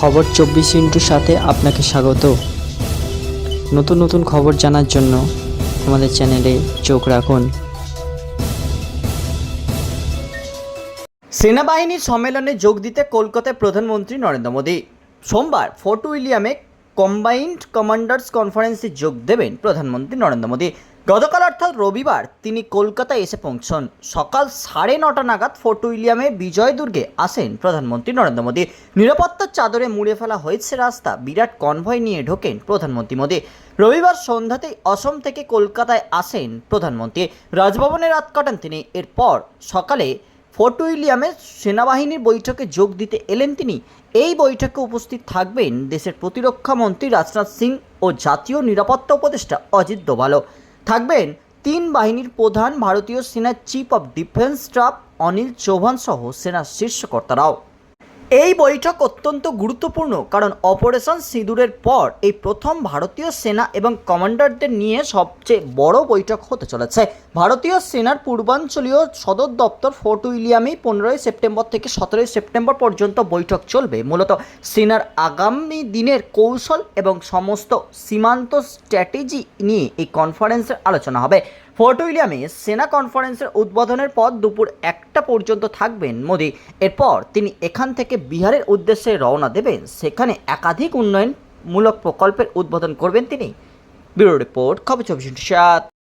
খবর চব্বিশ ইন্টুর সাথে আপনাকে স্বাগত। নতুন নতুন খবর জানার জন্য আমাদের চ্যানেলে চোখ রাখুন। সেনাবাহিনীর সম্মেলনে যোগ দিতে কলকাতায় প্রধানমন্ত্রী নরেন্দ্র মোদী। সোমবার ফোর্ট উইলিয়ামে কম্বাইন্ড কমান্ডার্স কনফারেন্সে যোগ দেবেন প্রধানমন্ত্রী নরেন্দ্র মোদী। গতকাল অর্থাৎ রবিবার তিনি কলকাতায় এসে পৌঁছন। সকাল সাড়ে নটা নাগাদ ফোর্ট উইলিয়ামে বিজয় দুর্গে আসেন প্রধানমন্ত্রী নরেন্দ্র মোদী। নিরাপত্তার চাদরে মুড়ে ফেলা হয়েছে রাস্তা, বিরাট কনভয় নিয়ে ঢোকেন প্রধানমন্ত্রী মোদী। রবিবার সন্ধ্যাতেই অসম থেকে কলকাতায় আসেন প্রধানমন্ত্রী। রাজভবনে রাত কাটান তিনি। এরপর সকালে ফোর্ট উইলিয়ামে সেনাবাহিনীর বৈঠকে যোগ দিতে এলেন তিনি। এই বৈঠকে উপস্থিত থাকবেন দেশের প্রতিরক্ষা মন্ত্রী রাজনাথ সিং ও জাতীয় নিরাপত্তা উপদেষ্টা অজিত দোভালও। থাকবেন তিন বাহিনীর প্রধান ভারতীয় সেনার chief of defence staff Anil Chauhan সহ সেনার শীর্ষকর্তারাও এই বৈঠক অত্যন্ত গুরুত্বপূর্ণ, কারণ অপারেশন সিঁদুরের পর এই প্রথম ভারতীয় সেনা এবং কমান্ডারদের নিয়ে সবচেয়ে বড় বৈঠক হতে চলেছে। ভারতীয় সেনার পূর্বাঞ্চলীয় সদর দপ্তর ফোর্ট উইলিয়ামেই পনেরোই সেপ্টেম্বর থেকে সতেরোই সেপ্টেম্বর পর্যন্ত বৈঠক চলবে। মূলত সেনার আগামী দিনের কৌশল এবং সমস্ত সীমান্ত স্ট্র্যাটেজি নিয়ে এই কনফারেন্সের আলোচনা হবে। ফোর্ট উইলিয়ামে সেনা কনফারেন্সের উদ্বোধনের পর দুপুর একটা পর্যন্ত থাকবেন মোদি। এরপর তিনি এখান থেকে বিহারের উদ্দেশ্যে রওনা দেবেন, সেখানে একাধিক উন্নয়নমূলক প্রকল্পের উদ্বোধন করবেন তিনি। ব্যুরো রিপোর্ট, খবর চব্বিশ সাত।